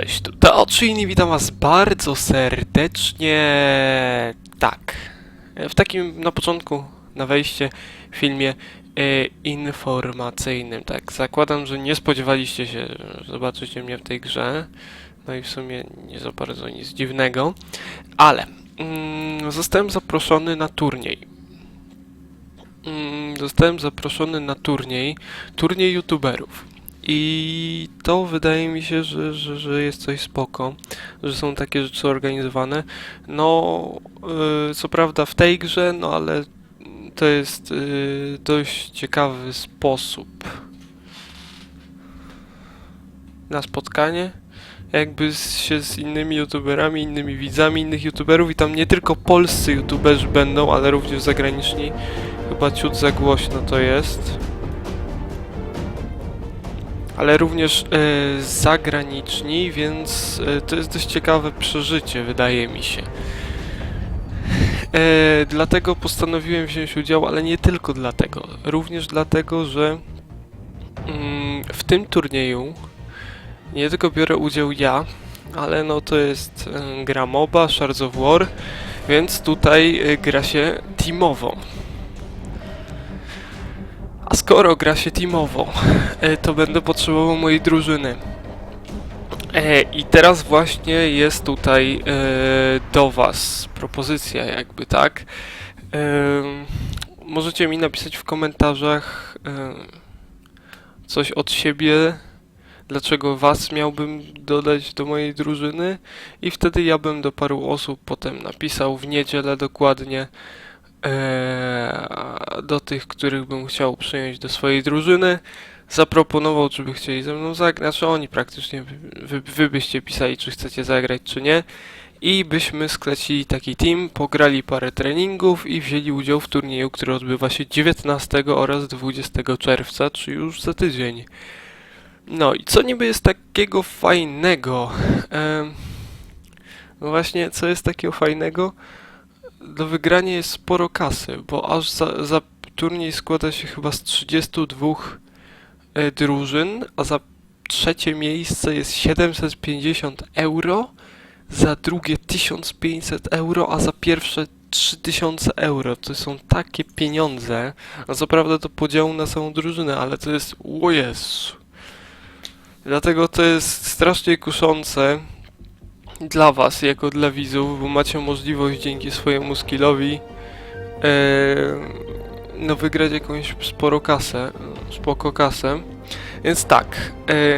Cześć, tu Teoczyni, witam was bardzo serdecznie. Tak, w takim na początku, na wejście, filmie e, informacyjnym. Tak, zakładam, że nie spodziewaliście się, że zobaczycie mnie w tej grze. No i w sumie nie za bardzo nic dziwnego, ale mm, zostałem zaproszony na turniej. Mm, zostałem zaproszony na turniej, turniej youtuberów. I to wydaje mi się, że, że, że jest coś spoko, że są takie rzeczy organizowane. No, yy, co prawda w tej grze, no ale to jest yy, dość ciekawy sposób na spotkanie. Jakby się z innymi youtuberami, innymi widzami innych youtuberów i tam nie tylko polscy youtuberzy będą, ale również zagraniczni. Chyba ciut za głośno to jest ale również e, zagraniczni, więc e, to jest dość ciekawe przeżycie, wydaje mi się. E, dlatego postanowiłem wziąć udział, ale nie tylko dlatego. Również dlatego, że mm, w tym turnieju nie tylko biorę udział ja, ale no to jest e, gra MOBA, Shards of War, więc tutaj gra się teamowo. Skoro gra się teamowo, e, to będę potrzebował mojej drużyny. E, I teraz właśnie jest tutaj e, do Was propozycja, jakby tak. Możecie mi napisać w komentarzach coś od siebie, dlaczego Was miałbym dodać do mojej drużyny, i wtedy ja bym do paru osób potem napisał w niedzielę dokładnie do tych, których bym chciał przyjąć do swojej drużyny. Zaproponował, czy by chcieli ze mną zagrać. Znaczy oni praktycznie, wy, wy byście pisali, czy chcecie zagrać, czy nie. I byśmy sklecili taki team, pograli parę treningów i wzięli udział w turnieju, który odbywa się 19 oraz 20 czerwca, czy już za tydzień. No i co niby jest takiego fajnego? Em, no właśnie, co jest takiego fajnego? Do wygrania jest sporo kasy, bo aż za, za turniej składa się chyba z 32 e, drużyn, a za trzecie miejsce jest 750 euro, za drugie 1500 euro, a za pierwsze 3000 euro. To są takie pieniądze. A co prawda to podziału na całą drużynę, ale to jest... O Jezu. Dlatego to jest strasznie kuszące dla Was, jako dla widzów, bo macie możliwość dzięki swojemu skillowi e, no wygrać jakąś sporo kasę, spoko kasę. Więc tak,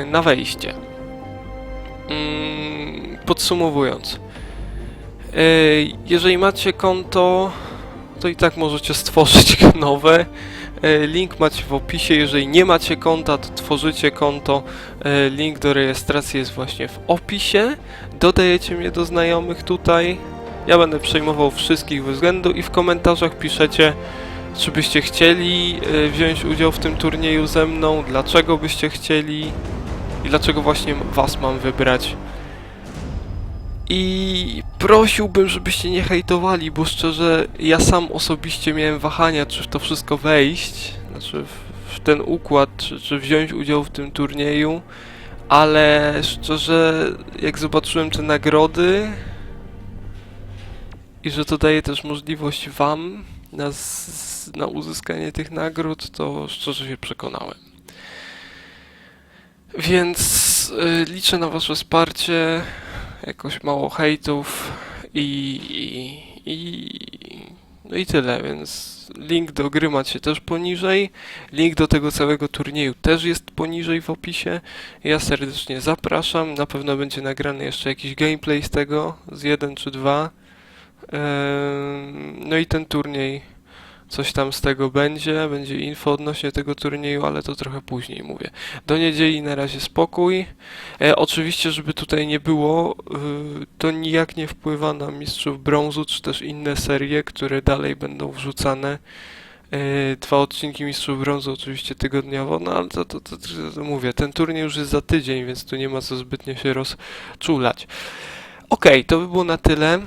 na wejście. Mm, podsumowując. Jeżeli macie konto, to i tak możecie stworzyć nowe. E, Link macie w opisie. Jeżeli nie macie konta, to tworzycie konto. E, Link do rejestracji jest właśnie w opisie. Dodajecie mnie do znajomych tutaj. Ja będę przejmował wszystkich bez względu i w komentarzach piszecie, czy byście chcieli e, wziąć udział w tym turnieju ze mną, dlaczego byście chcieli i dlaczego właśnie was mam wybrać. I prosiłbym, żebyście nie hejtowali, bo szczerze, ja sam osobiście miałem wahania, czy w to wszystko wejść, znaczy w, w ten układ, czy, czy wziąć udział w tym turnieju, ale szczerze, jak zobaczyłem te nagrody i że to daje też możliwość wam na, na uzyskanie tych nagród, to szczerze się przekonałem. Więc y, liczę na wasze wsparcie jakoś mało hejtów i, i, i no i tyle, więc link do gry macie też poniżej, link do tego całego turnieju też jest poniżej w opisie. Ja serdecznie zapraszam, na pewno będzie nagrany jeszcze jakiś gameplay z tego, z jeden czy dwa. No i ten turniej, coś tam z tego będzie, będzie info odnośnie tego turnieju, ale to trochę później mówię. Do niedzieli na razie spokój. E, oczywiście, żeby tutaj nie było, y, to nijak nie wpływa na Mistrzów Brązu, czy też inne serie, które dalej będą wrzucane. E, dwa odcinki Mistrzów Brązu oczywiście tygodniowo, no ale to, to, to, to, to mówię, ten turniej już jest za tydzień, więc tu nie ma co zbytnio się rozczulać. Okej, to by było na tyle.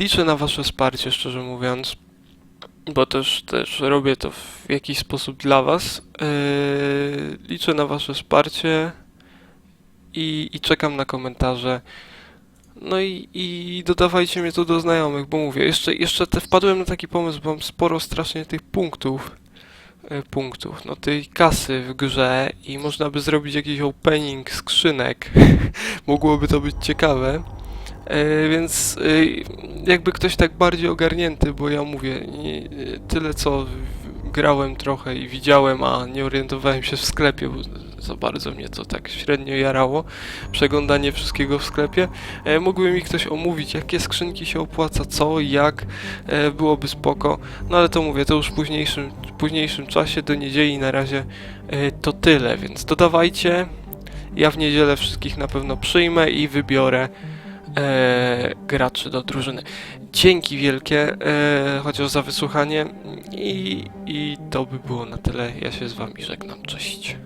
Liczę na wasze wsparcie, szczerze mówiąc, bo też, też robię to w jakiś sposób dla was. E, liczę na wasze wsparcie i, i czekam na komentarze. No i, i dodawajcie mnie tu do znajomych, bo mówię, jeszcze, jeszcze te wpadłem na taki pomysł, bo mam sporo strasznie tych punktów, e, punktów, no tej kasy w grze i można by zrobić jakiś opening skrzynek, mogłoby to być ciekawe, więc e, jakby ktoś tak bardziej ogarnięty, bo ja mówię, nie, e, tyle co grałem trochę i widziałem, a nie orientowałem się w sklepie, bo za bardzo mnie to tak średnio jarało, przeglądanie wszystkiego w sklepie, e, mógłby mi ktoś omówić, jakie skrzynki się opłaca, co, jak, e, byłoby spoko, no ale to mówię, to już w późniejszym, w późniejszym czasie, do niedzieli na razie e, to tyle, więc dodawajcie, ja w niedzielę wszystkich na pewno przyjmę i wybiorę e, graczy do drużyny. Dzięki wielkie, e, chociaż za wysłuchanie i, i to by było na tyle, ja się z wami żegnam, cześć.